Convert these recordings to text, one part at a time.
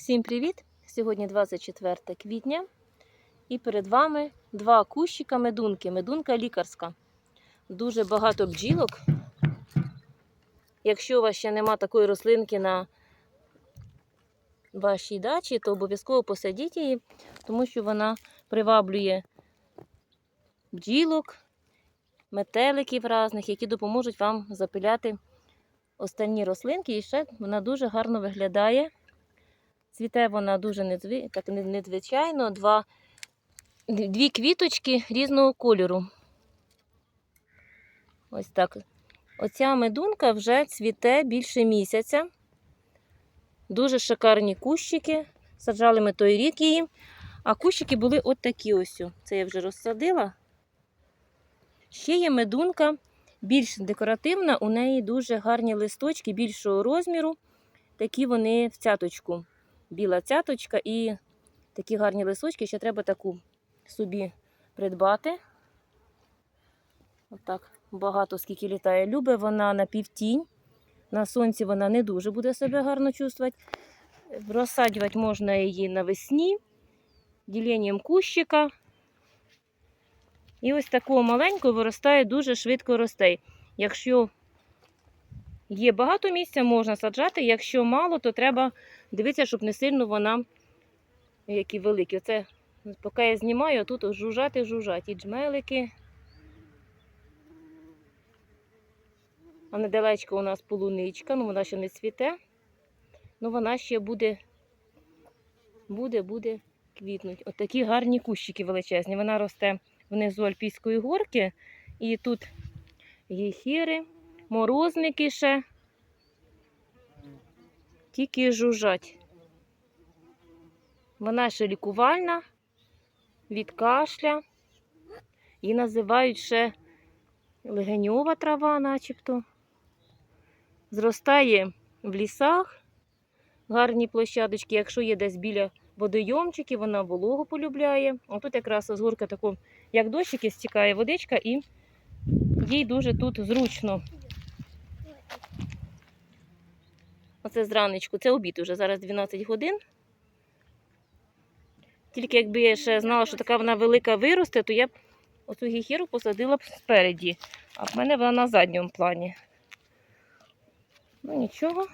Всім привіт! Сьогодні 24 квітня і перед вами два кущика медунки. Медунка лікарська. Дуже багато бджілок. Якщо у вас ще нема такої рослинки на вашій дачі, то обов'язково посадіть її, тому що вона приваблює бджілок, метеликів різних, які допоможуть вам запиляти останні рослинки. І ще вона дуже гарно виглядає. Цвіте вона дуже недзви... так, не- Два... дві квіточки різного кольору. Ось так. Оця медунка вже цвіте більше місяця. Дуже шикарні кущики. Саджали ми той рік її. А кущики були от такі ось. Це я вже розсадила. Ще є медунка більш декоративна, у неї дуже гарні листочки більшого розміру. Такі вони в цяточку біла цяточка і такі гарні лисочки. Ще треба таку собі придбати. Отак багато скільки літає. Любе вона на півтінь. На сонці вона не дуже буде себе гарно чувствувати. Розсаджувати можна її навесні, діленням кущика. І ось такого маленького виростає, дуже швидко росте. Якщо є багато місця, можна саджати. Якщо мало, то треба дивитися, щоб не сильно вона, які великі. Оце, поки я знімаю, тут жужжати жужжать. І джмелики. А недалечко у нас полуничка, ну вона ще не цвіте. Ну вона ще буде, буде, буде квітнуть. От такі гарні кущики величезні. Вона росте внизу Альпійської горки. І тут гіхіри, морозники ще. Тільки жужжать. Вона ще лікувальна від кашля. Її називають ще легеньова трава, начебто. Зростає в лісах, гарні площадочки. Якщо є десь біля водойомчиків, вона вологу полюбляє. Отут якраз з горка тако, як дощики, стікає водичка, і їй дуже тут зручно. Оце зранечку, це обід уже, зараз 12 годин. Тільки якби я ще знала, що така вона велика виросте, то я б оцю гіхіру посадила б спереді. А в мене вона на задньому плані. Ну нічого,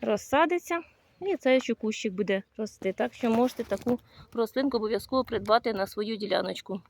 розсадиться. І цей ще кущик буде рости. Так що можете таку рослинку обов'язково придбати на свою діляночку.